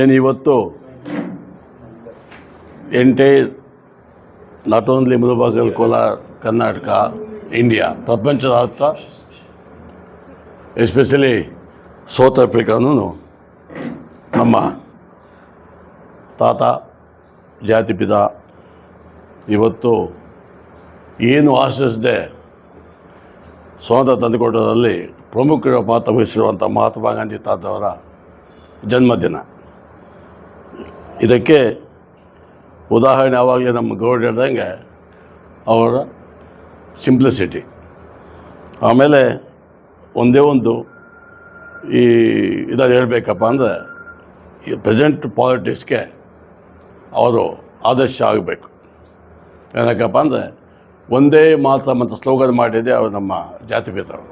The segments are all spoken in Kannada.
ಏನು ಇವತ್ತು? ಎಂಟೇ not only Mulbagal Kolar, Karnataka, India. ಪ್ರಪಂಚದಾದ್ಯಂತ ಎಸ್ಪೆಷಲಿ ಸೌತ್ ಆಫ್ರಿಕಾನೂ ನಮ್ಮ ತಾತ ಜಾತಿಪಿತ ಇವತ್ತು ಏನು ಆಶಿಸದೆ ಸ್ವಾತಂತ್ರ್ಯ ತಂದುಕೊಟ್ಟದಲ್ಲಿ ಪ್ರಮುಖ ಪಾತ್ರ ವಹಿಸಿರುವಂಥ ಮಹಾತ್ಮ ಗಾಂಧಿ ತಾತವರ ಜನ್ಮದಿನ. ಇದಕ್ಕೆ ಉದಾಹರಣೆ ಯಾವಾಗಲೇ ನಮ್ಮ ಗೌಡ ಹೇಳ್ದಂಗೆ ಅವರ ಸಿಂಪ್ಲಿಸಿಟಿ ಆಮೇಲೆ ಒಂದೇ ಒಂದು ಈ ಇದಾಗಿ ಹೇಳಬೇಕಪ್ಪ ಅಂದರೆ ಈ ಪ್ರೆಸೆಂಟ್ ಪಾಲಿಟಿಕ್ಸ್ಗೆ ಅವರು ಆದರ್ಶ ಆಗಬೇಕು. ಏನಕ್ಕಪ್ಪ ಅಂದರೆ ಒಂದೇ ಮಾತ್ರ ಮತ್ತು ಸ್ಲೋಗನ್ ಮಾಡಿದ್ದೆ ಅವರು ನಮ್ಮ ಜಾತಿ ಜಾತಿಭೇದವರು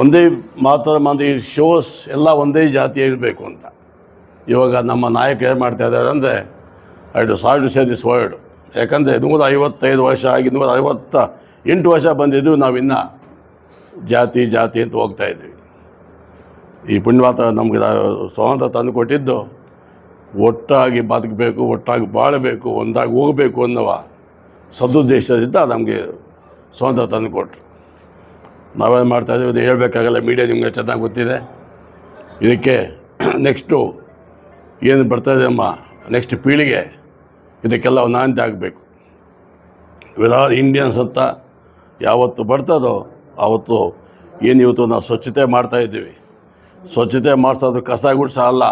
ಒಂದೇ ಮಾತ್ರ ಮಂದಿ ಶೋಸ್ ಎಲ್ಲ ಒಂದೇ ಜಾತಿ ಇರಬೇಕು ಅಂತ. ಇವಾಗ ನಮ್ಮ ನಾಯಕ ಏನು ಮಾಡ್ತಾ ಇದ್ದಾರೆ ಅಂದರೆ I do sorry to say this word ಯಾಕಂದರೆ ನೂರ ಐವತ್ತೈದು ವರ್ಷ ಆಗಿ ನೂರ ಐವತ್ತ ಎಂಟು ವರ್ಷ ಬಂದಿದ್ದು ನಾವಿನ್ನು ಜಾತಿ ಜಾತಿ ಅಂತ ಹೋಗ್ತಾ ಇದ್ವಿ. ಈ ಪುಣ್ಯವಾತ ನಮಗೆ ಸ್ವಾತಂತ್ರ್ಯ ತಂದು ಕೊಟ್ಟಿದ್ದು ಒಟ್ಟಾಗಿ ಬದುಕಬೇಕು, ಒಟ್ಟಾಗಿ ಬಾಳಬೇಕು, ಒಂದಾಗಿ ಹೋಗಬೇಕು ಅನ್ನುವ ಸದುದ್ದೇಶದಿಂದ ನಮಗೆ ಸ್ವಾತಂತ್ರ್ಯ ತಂದು ಕೊಟ್ಟರು ನಾವೇನು ಮಾಡ್ತಾಯಿದ್ದೀವಿ ಅದು ಹೇಳಬೇಕಾಗಲ್ಲ ಮೀಡಿಯಾ ನಿಮಗೆ ಚೆನ್ನಾಗಿ ಗೊತ್ತಿದೆ. ಇದಕ್ಕೆ ನೆಕ್ಸ್ಟು ಏನು ಬರ್ತದೆ ಅಮ್ಮ? ನೆಕ್ಸ್ಟ್ ಪೀಳಿಗೆ. ಇದಕ್ಕೆಲ್ಲ ನಾಂದಿ ಆಗಬೇಕು. ವಿಧಾ ಇಂಡಿಯನ್ಸ್ ಅಂತ ಯಾವತ್ತು ಬರ್ತದೋ ಆವತ್ತು ಏನು ಇವತ್ತು ನಾವು ಸ್ವಚ್ಛತೆ ಮಾಡ್ತಾಯಿದ್ದೀವಿ ಸ್ವಚ್ಛತೆ ಮಾಡಿಸೋದು ಕಸ ಗುಡ್ಸ ಅಲ್ಲ.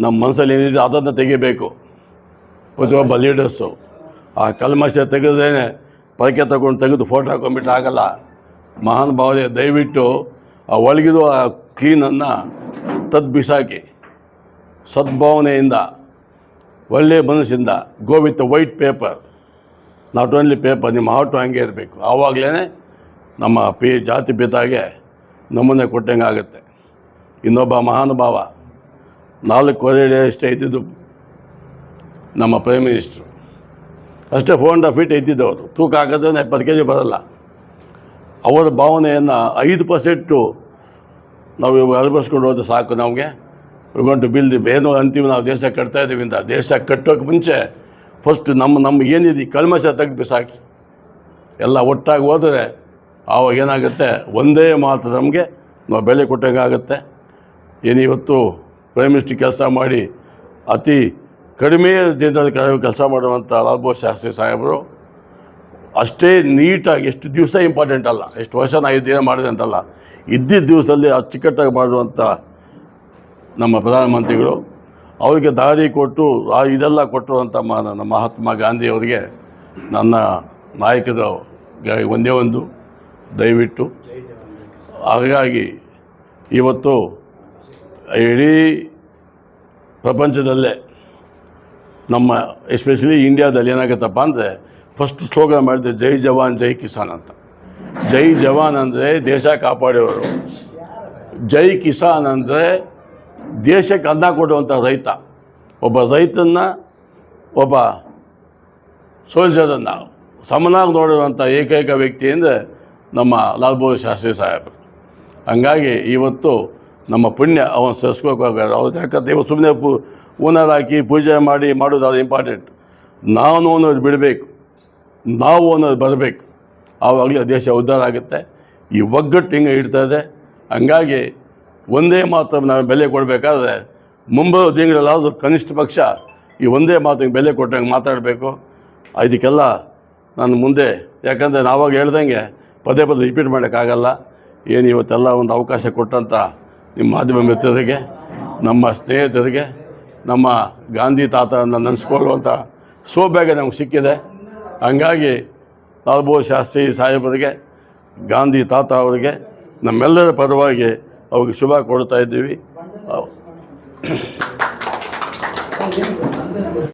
ನಮ್ಮ ಮನಸ್ಸಲ್ಲಿ ಏನಿದೆ ಅದನ್ನು ತೆಗಿಬೇಕು. ಪ್ರತಿಯೊಬ್ಬ ಲೀಡರ್ಸು ಆ ಕಲ್ಮಶ ತೆಗೆದೇನೆ ಪೈಕೆ ತಗೊಂಡು ತೆಗೆದು ಫೋಟೋ ಹಾಕೊಂಡ್ಬಿಟ್ಟು ಆಗಲ್ಲ. ಮಹಾನ್ ಭಾವನೆ, ದಯವಿಟ್ಟು ಆ ಒಳಗಿರುವ ಆ ಕ್ಲೀನನ್ನು ತದ್ದು ಬಿಸಾಕಿ ಸದ್ಭಾವನೆಯಿಂದ ಒಳ್ಳೆಯ ಮನಸ್ಸಿಂದ go with white paper not only paper ನಿಮ್ಮ ಹಾಟು ಹಂಗೆ ಇರಬೇಕು. ಆವಾಗಲೇ ನಮ್ಮ ಪಿ, ಜಾತಿ ಪಿತಾಗೆ ನಮೂನೆ ಕೊಟ್ಟಂಗೆ ಆಗುತ್ತೆ. ಇನ್ನೊಬ್ಬ ಮಹಾನುಭಾವ, ನಾಲ್ಕು ನಾಲ್ಕೂವರೆ ಅಷ್ಟೇ ಇದ್ದಿದ್ದು ನಮ್ಮ ಪ್ರೈಮ್ ಮಿನಿಸ್ಟ್ರು ಅಷ್ಟೇ ಫೋರ್ ಆ್ಯಂಡ್ ಹಾಫ್ ಫೀಟ್ ಅವರು. ತೂಕ ಹಾಕಿದ್ರೆ ಎಪ್ಪತ್ತು ಕೆ ಜಿ ಬರಲ್ಲ. ಅವರ ಭಾವನೆಯನ್ನು ಐದು ಪರ್ಸೆಂಟು ನಾವು ಅಳವಡಿಸ್ಕೊಂಡು ಹೋದ್ರೆ ಸಾಕು ನಮಗೆ. ಟು ಬಿಲ್ದಿ ಏನು ಅಂತೀವಿ ನಾವು ದೇಶ ಕಟ್ತಾ ಇದ್ದೀವಿ ಅಂತ. ದೇಶ ಕಟ್ಟೋಕೆ ಮುಂಚೆ ಫಸ್ಟ್ ನಮ್ಮ ನಮ್ಮ ಏನಿದೆ ಕಲ್ಮಶ ತೆಗೆದು ಬಿಸಾಕಿ. ಎಲ್ಲ ಒಟ್ಟಾಗಿ ಹೋದರೆ ಆವಾಗ ಏನಾಗುತ್ತೆ? ಒಂದೇ ಮಾತು ನಮಗೆ, ನಾವು ಬೆಲೆ ಕೊಟ್ಟಂಗೆ ಆಗುತ್ತೆ. ಏನು ಇವತ್ತು ಪ್ರೈಮ್ ಮಿನಿಸ್ಟ್ರಿ ಕೆಲಸ ಮಾಡಿ ಅತಿ ಕಡಿಮೆ ದಿನದಲ್ಲಿ ಕೆಲಸ ಮಾಡುವಂಥ ಲಾಲ್ ಬಹದ್ದೂರ್ ಶಾಸ್ತ್ರಿ ಸಾಹೇಬರು, ಅಷ್ಟೇ ನೀಟಾಗಿ ಎಷ್ಟು ದಿವಸ ಇಂಪಾರ್ಟೆಂಟ್ ಅಲ್ಲ, ಎಷ್ಟು ವರ್ಷ ನಾ ಇದ್ದೇನೆ ಮಾಡಿದೆ ಅಂತಲ್ಲ, ಇದ್ದಿದ್ದ ದಿವಸದಲ್ಲಿ ಅಚ್ಚುಕಟ್ಟಾಗಿ ಮಾಡುವಂಥ ನಮ್ಮ ಪ್ರಧಾನಮಂತ್ರಿಗಳು, ಅವರಿಗೆ ದಾರಿ ಕೊಟ್ಟು, ಆ ಇದೆಲ್ಲ ಕೊಟ್ಟಿರುವಂಥ ನಮ್ಮ ಮಹಾತ್ಮ ಗಾಂಧಿಯವರಿಗೆ ನನ್ನ ನಾಯಕದ ಗ- ಒಂದೇ ಒಂದು, ದಯವಿಟ್ಟು. ಹಾಗಾಗಿ ಇವತ್ತು ಇಡೀ ಪ್ರಪಂಚದಲ್ಲೇ ನಮ್ಮ ಎಸ್ಪೆಷಲಿ ಇಂಡಿಯಾದಲ್ಲಿ ಏನಾಗುತ್ತಪ್ಪ ಅಂದರೆ ಫಸ್ಟ್ ಸ್ಲೋಗನ್ ಮಾಡಿದೆ ಜೈ ಜವಾನ್, ಜೈ ಕಿಸಾನ್ ಅಂತ. ಜೈ ಜವಾನ್ ಅಂದರೆ ದೇಶ ಕಾಪಾಡೋರು. ಜೈ ಕಿಸಾನ್ ಅಂದರೆ ದೇಶಕ್ಕೆ ಅನ್ನ ಕೊಡುವಂಥ ರೈತ, ಒಬ್ಬ ರೈತನ್ನ, ಒಬ್ಬ ಸೋಲ್ಜರನ್ನು ಸಮನಾಗಿ ನೋಡಿರುವಂಥ ಏಕೈಕ ವ್ಯಕ್ತಿ ಅಂದರೆ ನಮ್ಮ ಲಾಲ್ ಬಹದ್ದೂರ್ ಶಾಸ್ತ್ರಿ ಸಾಹೇಬರು. ಹಂಗಾಗಿ ಇವತ್ತು ನಮ್ಮ ಪುಣ್ಯ ಅವನು ಸರಿಸ್ಕೋಬೇಕಾಗ ಅವ್ರು ಯಾಕಂದ್ರೆ ಇವತ್ತು ಸುಮ್ಮನೆ ಪೂ ಓನರ್ ಹಾಕಿ ಪೂಜೆ ಮಾಡಿ ಮಾಡೋದು ಅದು ಇಂಪಾರ್ಟೆಂಟ್ ನಾನು ಓನರ್ ಬಿಡಬೇಕು. ನಾವು ಓನರ್ ಬರಬೇಕು. ಆವಾಗಲೇ ದೇಶ ಉದ್ಧಾರ ಆಗುತ್ತೆ. ಈ ಒಗ್ಗಟ್ಟು ಹಿಂಗೆ ಇದೆ. ಹಂಗಾಗಿ ಒಂದೇ ಮಾತು ನಾವು ಬೆಲೆ ಕೊಡಬೇಕಾದ್ರೆ ಮುಂಬರುವ ತಿಂಗಳಲ್ಲಾದರೂ ಕನಿಷ್ಠ ಪಕ್ಷ ಈ ಒಂದೇ ಮಾತಿಗೆ ಬೆಲೆ ಕೊಟ್ಟಂಗೆ ಮಾತಾಡಬೇಕು. ಇದಕ್ಕೆಲ್ಲ ನಾನು ಮುಂದೆ, ಯಾಕಂದರೆ ನಾವಾಗ ಹೇಳ್ದಂಗೆ ಪದೇ ಪದೇ ರಿಪೀಟ್ ಮಾಡೋಕ್ಕಾಗಲ್ಲ. ಏನು ಇವತ್ತೆಲ್ಲ ಒಂದು ಅವಕಾಶ ಕೊಟ್ಟಂಥ ನಿಮ್ಮ ಮಾಧ್ಯಮ ಮಿತ್ರರಿಗೆ, ನಮ್ಮ ಸ್ನೇಹಿತರಿಗೆ, ನಮ್ಮ ಗಾಂಧಿ ತಾತನ ನೆನೆಸ್ಕೊಳ್ಳುವಂಥ ಸೌಭಾಗ್ಯ ನಮ್ಗೆ ಸಿಕ್ಕಿದೆ. ಹಂಗಾಗಿ ಲಾಲ್ಬೋ ಶಾಸ್ತ್ರಿ ಸಾಹೇಬರಿಗೆ, ಗಾಂಧಿ ತಾತ ಅವರಿಗೆ, ನಮ್ಮೆಲ್ಲರ ಪರವಾಗಿ ಅವ್ರಿಗೆ ಶುಭ ಕೊಡ್ತಾ ಇದ್ದೀವಿ.